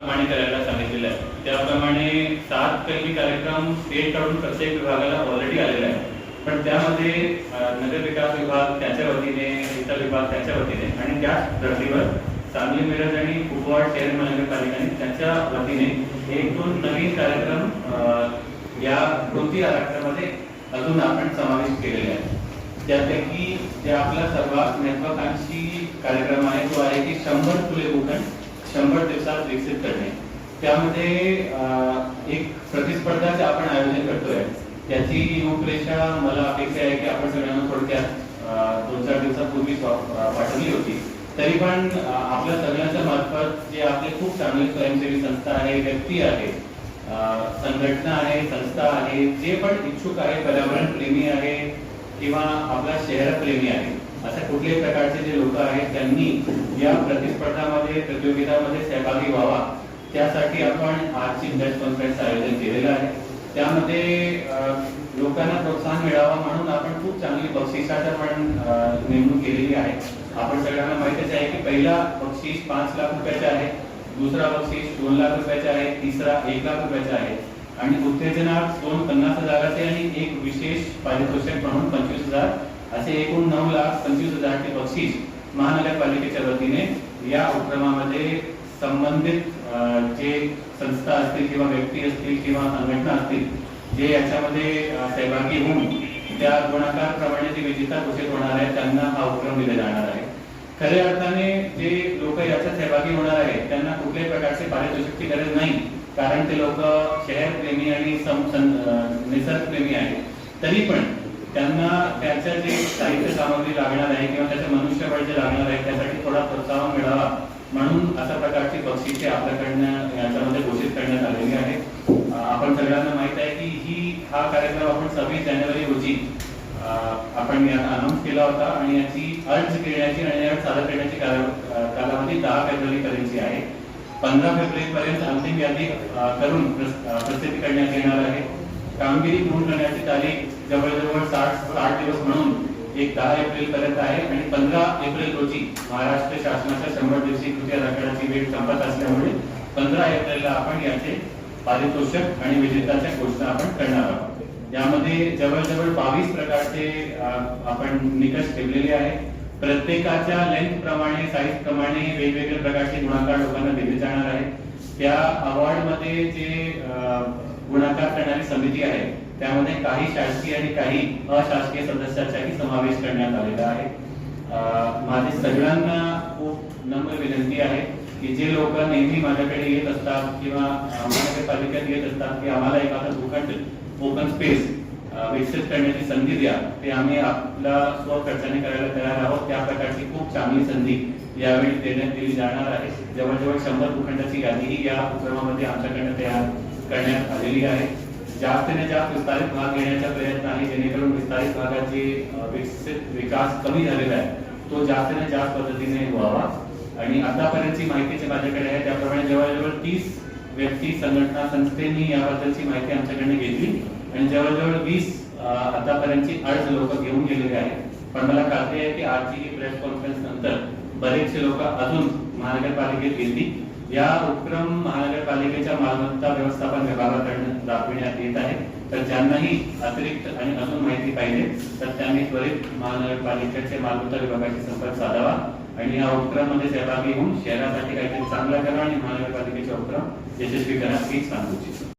प्रमाणे करायला सांगितलेलं आहे. त्याप्रमाणे सात काही कार्यक्रम स्टेटकडून प्रत्येक विभागाला ऑलरेडी आलेला आहे पण त्यामध्ये नगर विकास विभाग त्याच्या वतीने इतर विभाग त्याच्या वतीने आणि त्याच धर्तीवर सांगली मिरज आणि कुपवाड शहर महानगरपालिकाने त्याच्या वतीने एक दोन नवीन कार्यक्रम अं, या कृती आराखड्यामध्ये अजून आपण समावेश केलेले आहे त्यापैकी जे आपला सर्वात महत्वाकांक्षी कार्यक्रम आहे तो आहे की शंभर फुले भूखंड शंभर दिवसात विकसित करणे. त्यामध्ये एक प्रतिस्पर्धाचे आपण आयोजन करतोय. त्याची रूपरेषा मला अपेक्षा आहे की आपण सगळ्यांना थोडक्यात दोन चार दिवसापूर्वी पाठवली होती. तरी पण आपल्या सगळ्यांच्या मार्फत जे आपले खूप चांगले स्वयंसेवी संस्था आहे व्यक्ती आहे संघटना आहे संस्था आहे जे पण इच्छुक आहे पर्यावरण प्रेमी आहे किंवा आपला शहर प्रेमी आहे अशा कुठल्याही प्रकारचे जे लोक आहेत त्यांनी या प्रतिस्पर्धामध्ये प्रतियोगितामध्ये सहभागी व्हावा. त्यासाठी आपण आजची प्रेस कॉन्फरन्सचं आयोजन केलेलं आहे. त्यामध्ये लोकांना प्रोत्साहन मिळावा म्हणून आपण खूप चांगली बक्षिसाची पण नेमणूक केलेली आहे. आपण सगळ्यांना माहितीच आहे की पहिला बक्षीस पाच लाख रुपयाचा आहे दुसरा बक्षीस दोन लाख रुपयाचा आहे तिसरा एक लाख रुपयाचा आहे. आणि उत्तेजनात दोन पन्नास हजाराचे आणि एक विशेष पारितोषिक म्हणून पंचवीस हजार असे एकूण नऊ लाख पंचवीस हजारचे बक्षीस महानगरपालिकेच्या वतीने या उपक्रमामध्ये संबंधित जे संस्था असतील किंवा व्यक्ती असतील किंवा संघटना असतील जे याच्यामध्ये सहभागी होऊन त्या गुणाकार प्रमाणे जे विजेता घोषित होणार आहे त्यांना हा उपक्रम दिला जाणार आहे. खऱ्या अर्थाने जे लोक याच्यात सहभागी होणार आहेत त्यांना कुठल्याही प्रकारचे पारितोषिकची गरज नाही कारण ते लोक शहर प्रेमी आणि सम- निसर्गप्रेमी आहेत. तरी पण त्यांना त्याच्या जे साहित्य सामग्री लागणार आहे किंवा त्याचं मनुष्यबळ जे लागणार आहे त्यासाठी थोडा प्रोत्साहन मिळावा म्हणून अशा प्रकारची बक्षिसे आपल्याकडनं याच्यामध्ये घोषित करण्यात आलेली आहे. आपण सगळ्यांना माहीत आहे की ही हा कार्यक्रम आपण सव्वीस जानेवारी रोजी आपण आपण अनाऊन्स केला होता आणि याची अर्ज घेण्याची आणि अर्ज सादर करण्याची कालावधी दहा फेब्रुवारी पर्यंतची आहे. पंधरा फेब्रुवारी पर्यंत अंतिम यादी करून प्रसिद्ध करण्यात येणार आहे. कामगिरी पूर्ण करण्याची तारीख जवळजवळ साठ साठ दिवस म्हणून एक दहा एप्रिल पर्यंत आहे आणि पंधरा एप्रिल रोजी महाराष्ट्र शासनाच्या शंभर दिवशी कृती आराखड्याची वेळ संपत असल्यामुळे पंधरा एप्रिलला आपण याचे पारितोषिक आणि विजेत्याच्या घोषणा आपण करणार आहोत. यामध्ये जवळजवळ बावीस प्रकारचे आपण निकष ठेवलेले आहे प्रत्येकाच्या लेंथ प्रमाणे साईज प्रमाणे वेगवेगळ्या प्रकारचे गुणाकार लोकांना दिले जाणार आहे त्या अवॉर्डमध्ये जे अं, गुणाकार करणारी समिती आहे. त्यामध्ये काही शासकीय आणि काही अशासकीय सदस्याचाही समावेश करण्यात आलेला आहे. माझे माझी सगळ्यांना खूप नम्र विनंती आहे की जे लोक नेहमी माझ्याकडे येत असतात किंवा अं, तालुक्यात येत असतात की आम्हाला एखादा भूखंड ओपन स्पेस विकसित करण्याची संधी द्या. ते आम्ही आपला स्वखर्चाने करायला तयार आहोत. त्या प्रकारची खूप चांगली संधी यावेळी देण्यात दिली जाणार आहे. जवळजवळ शंभर भूखंडाची यादीही या उपक्रमामध्ये आमच्याकडनं तयार करण्यात आलेली आहे. जास्तीने जास्त विस्तारित भाग घेण्याचा प्रयत्न आहे. जेणेकरून विस्तारित भागाचे विकसित विकास कमी झालेला आहे. तो जास्तीने जास्त पद्धतीने व्हावा. आणि आतापर्यंतची माहिती जी माझ्याकडे आहे त्याप्रमाणे जवळजवळ तीस व्यक्ती संघटना संस्थेनी याबद्दलची माहिती आमच्याकडे घेतली. आणि जवळजवळ वीस आतापर्यंतची अर्ज लोक घेऊन गेलेले आहेत पण मला खात्री आहे की आजची ही प्रेस कॉन्फरन्स नंतर बरेचसे लोक अजून महानगरपालिकेत गेली. या उपक्रम महानगरपालिकेच्या मालमत्ता व्यवस्थापन विभागाकडून राबविण्यात येत आहे. तर ज्यांनाही अतिरिक्त आणि अजून माहिती पाहिजे तर त्यांनी त्वरित महानगरपालिकेचे मालमत्ता विभागाशी संपर्क साधावा आणि या उपक्रमामध्ये सहभागी होऊन शहरासाठी काहीतरी चांगला करा आणि महानगरपालिकेचा उपक्रम यशस्वी करा हीच सांगू इच्छितो.